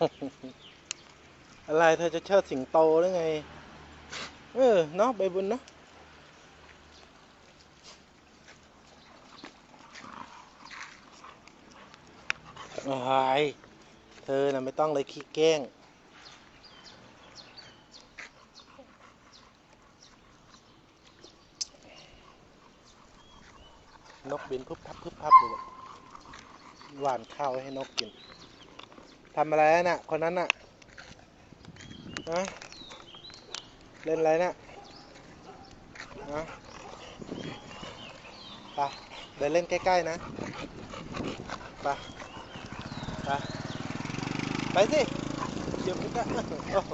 อะไรเธอจะเชิดสิงโตหรือไง เออเนาะใบบุญเนาะอะไรเธอน่ะไม่ต้องเลยขี้แกล้งนกบินพึบพับพึบพับเลยหวานข้าวให้นกกิน ทำอะไรน่ะ คนนั้นน่ะฮะเล่นอะไรน่ะฮะไปเดินเล่นใกล้ๆนะไปไปไปสิเดี๋ยวมันก็โอ้โห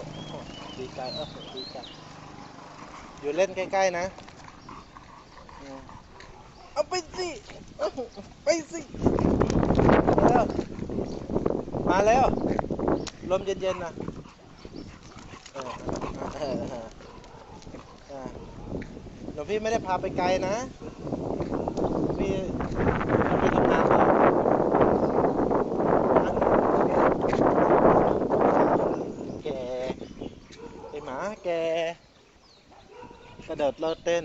ดีใจโอ้โหดีใจอยู่เล่นใกล้ๆนะอืมเอาไปสิ ไปสิ มาแล้ว ลมเย็นๆนะหลวงพี่ไม่ได้พาไปไกลนะพี่ไปทำงานต่อแกไอหมาแก กระโดดโลดเต้น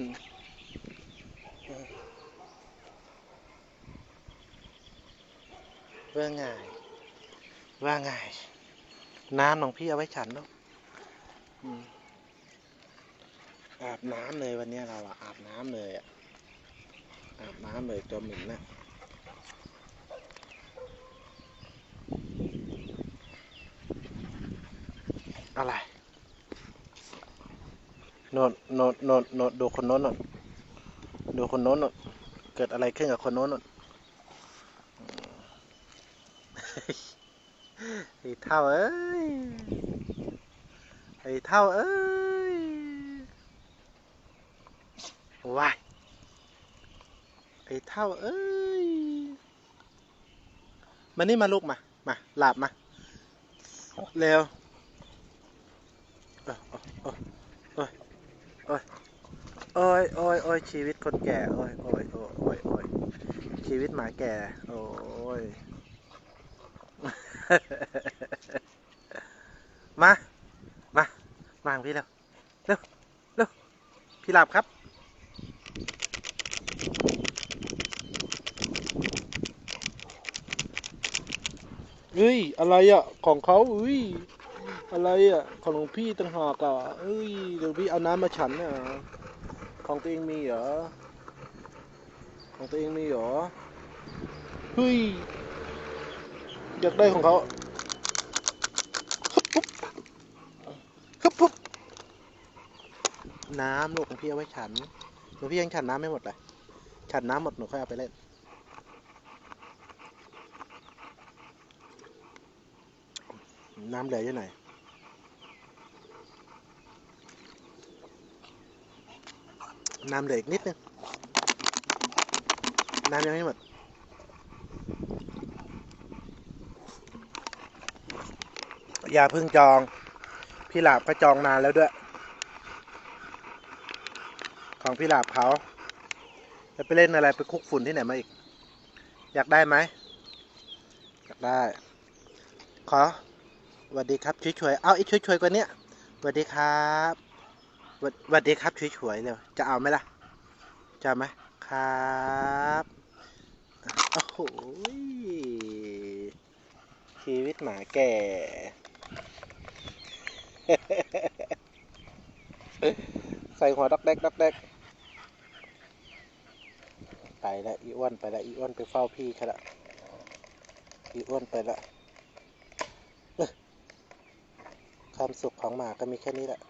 ว่าไง ว่าไง น้ำของพี่เอาไว้ฉันเนาะอาบน้ำเลยวันนี้เราอะอาบน้ำเลยอะอาบน้ำเลยตัวหมิ่นนะอะไรโนดโนดโนดโนดดูคนโน้นโนดดูคนโน้นโนเกิดอะไรขึ้นกับคนโน้นน ไอ้เท่าเอ้ย ไอ้เท่าเอ้ยว้ายไอ้เท่าเอ้ย มานี่มาลูกมา มาหลับมา เร็วโอ้ยโอ้ยโอ้ยโอ้ยโอ้ยโอ้ยชีวิตคนแก่ โอ้ยโอ้ยโอ้ยโอ้ยโอ้ยชีวิตหมาแก่ โอ้ย มา มา มาพี่เร็ว เร็ว เร็ว พี่หลับครับ เฮ้ย อะไรอะ ของเขาเฮ้ย อะไรอะ ของหลวงพี่ต่างหากอะเอ้ยเดี๋ยวพี่เอาน้ำมาฉันอะ ของตัวเองมีเหรอ ของตัวเองมีเหรอ เฮ้ย อยากได้ของเขาฮึบปุ๊บน้ำลูกของพี่เอาไว้ฉันหนูพี่ยังฉันน้ำไม่หมดเลยฉันน้ำหมดหนูค่อยเอาไปเล่น น้ำเหลืออยู่ไหนน้ำเหลืออีกนิดนึง น้ำยังไม่หมด อย่าเพิ่งจอง พี่หลาบก็จองนานแล้วด้วย ของพี่หลาบเขาจะไปเล่นอะไรไปคุกฝุ่นที่ไหนมาอีก อยากได้ไหมอยากได้ ขอสวัสดีครับช่วยๆเอาอีกช่วยๆกว่านี้สวัสดีครับสวัสดีครับช่วยๆเร็วจะเอาไหมล่ะจะไหมครับโอ้โหชีวิตหมาแก่ ใส่หัวดักแดกดักแดกไปละอีอ้วนไปละอีอ้วนไปเฝ้าพี่ค่ะละอีอ้วนไปละความสุขของหมาก็มีแค่นี้แหละ